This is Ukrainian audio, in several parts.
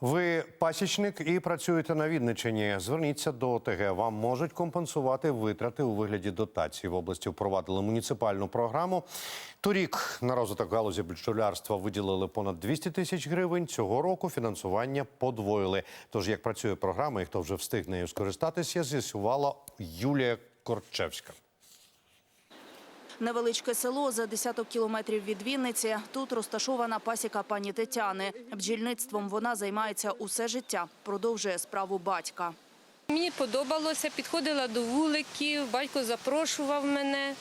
Ви пасічник і працюєте на Вінниччині. Зверніться до ОТГ. Вам можуть компенсувати витрати у вигляді дотації. В області впровадили муніципальну програму. Торік на розвиток галузі бджолярства виділили понад 200 тисяч гривень. Цього року фінансування подвоїли. Тож як працює програма і хто вже встиг нею скористатися, з'ясувала Юлія Корчевська. Невеличке село за десяток кілометрів від Вінниці. Тут розташована пасіка пані Тетяни. Бджільництвом вона займається усе життя, продовжує справу батька. Мені подобалося, підходила до вуликів, батько запрошував мене,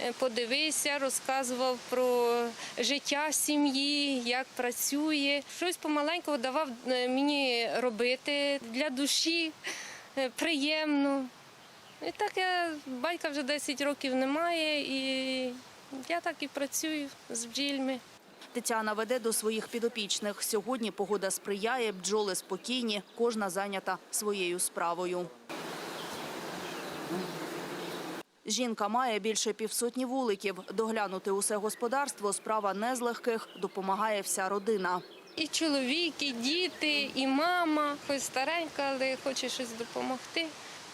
е, подивився, розказував про життя сім'ї, як працює. Щось помаленьку давав е, мені робити для душі, е, приємно. І так я батька вже 10 років немає, і я так і працюю з бджільми. Тетяна веде до своїх підопічних. Сьогодні погода сприяє, бджоли спокійні, кожна зайнята своєю справою. Жінка має більше півсотні вуликів. Доглянути усе господарство – справа не з легких, допомагає вся родина. І чоловік, і діти, і мама, хоч старенька, але хоче щось допомогти.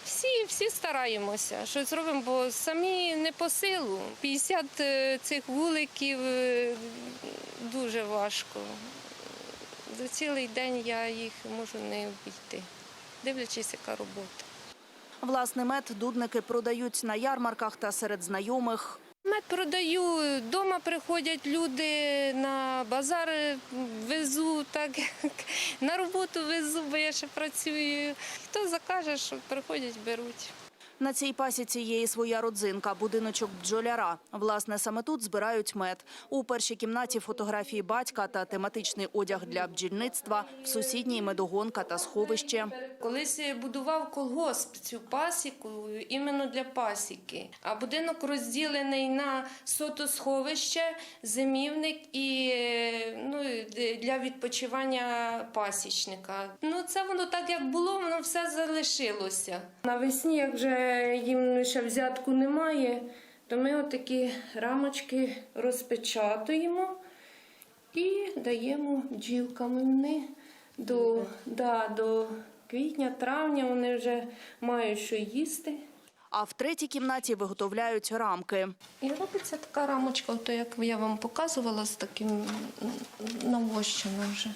Всі, всі стараємося, щось робимо, бо самі не по силу. 50 е, цих вуликів е, дуже важко. За цілий день я їх можу не обійти, дивлячись, яка робота. Власний мед дудники продають на ярмарках та серед знайомих. Мед продаю, вдома приходять люди на базар везу, так на роботу везу, бо я ще працюю. Хто закаже, що приходять, беруть. На цій пасіці є і своя родзинка – будиночок бджоляра. Власне, саме тут збирають мед. У першій кімнаті фотографії батька та тематичний одяг для бджільництва, в сусідній медогонка та сховище. Колись будував колгосп цю пасіку іменно для пасіки. А будинок розділений на сотосховище, зимівник і ну, для відпочивання пасічника. Ну це воно так як було, воно все залишилося. Навесні, як вже їм ще взятку немає, то ми отакі рамочки розпечатуємо і даємо бджілкам. Вони до, да, до квітня-травня вони вже мають що їсти. А в третій кімнаті виготовляють рамки. І робиться така рамочка, то як я вам показувала, з таким навощеним вже.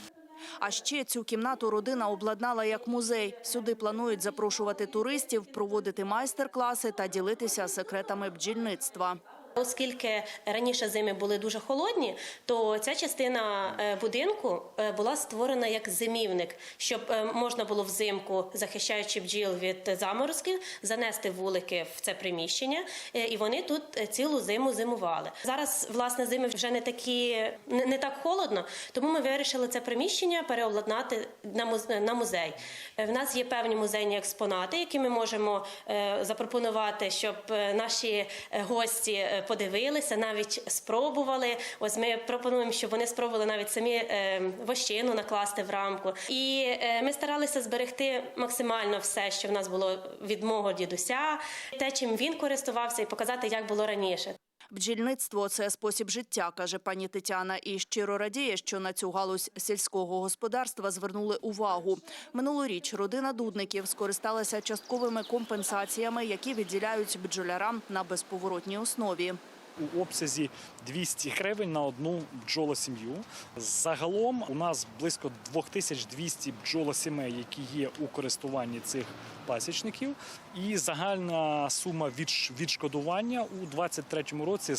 А ще цю кімнату родина обладнала як музей. Сюди планують запрошувати туристів, проводити майстер-класи та ділитися секретами бджільництва. Оскільки раніше зими були дуже холодні, то ця частина е, будинку е, була створена як зимівник, щоб е, можна було взимку, захищаючи бджіл від заморозків, занести вулики в це приміщення, і вони тут цілу зиму зимували. Зараз власне зими вже не такі не, так холодно, тому ми вирішили це приміщення переобладнати на муз- на музей. В нас є певні музейні експонати, які ми можемо запропонувати, щоб наші гості подивилися, навіть спробували. Ось ми пропонуємо, щоб вони спробували навіть самі е, вощину накласти в рамку. І е, ми старалися зберегти максимально все, що в нас було від мого дідуся, те, чим він користувався, і показати, як було раніше. Бджільництво – це спосіб життя, каже пані Тетяна, і щиро радіє, що на цю галузь сільського господарства звернули увагу. Минулоріч родина Дудників скористалася частковими компенсаціями, які відділяють бджолярам на безповоротній основі. У обсязі 200 гривень на одну бджолосім'ю. Загалом у нас близько 2200 бджолосімей, які є у користуванні цих пасічників, і загальна сума відшкодування у 2023 році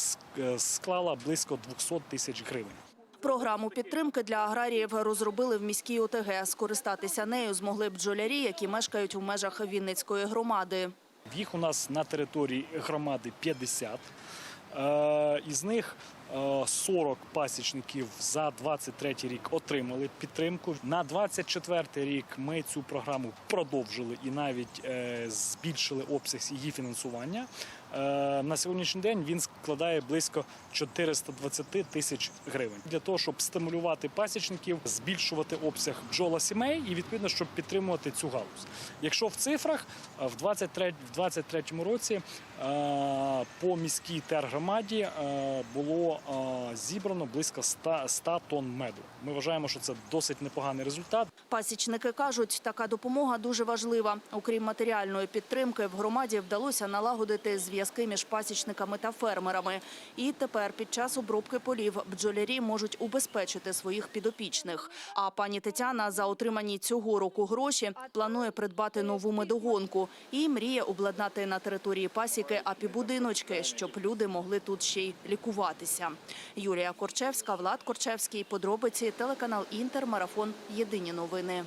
склала близько 200 тисяч гривень. Програму підтримки для аграріїв розробили в міській ОТГ. Скористатися нею змогли бджолярі, які мешкають у межах Вінницької громади. Їх у нас на території громади 50. Е, Із них 40 пасічників за 23 рік отримали підтримку. На 24 рік ми цю програму продовжили і навіть е, збільшили обсяг її фінансування. Е, На сьогоднішній день він складає близько 420 тисяч гривень для того, щоб стимулювати пасічників, збільшувати обсяг бджолосімей і відповідно, щоб підтримувати цю галузь. Якщо в цифрах е, в 23, в 23 році е, по міській тергромаді е, зібрано близько 100, 100 тонн меду. Ми вважаємо, що це досить непоганий результат. Пасічники кажуть, така допомога дуже важлива. Окрім матеріальної підтримки, в громаді вдалося налагодити зв'язки між пасічниками та фермерами. І тепер під час обробки полів бджолярі можуть убезпечити своїх підопічних. А пані Тетяна за отримані цього року гроші планує придбати нову медогонку і мріє обладнати на території пасіки апібудиночки, щоб люди могли тут ще й лікуватися. Юлія Корчевська, Влад Корчевський. Подробиці телеканал Інтер. Марафон. Єдині новини.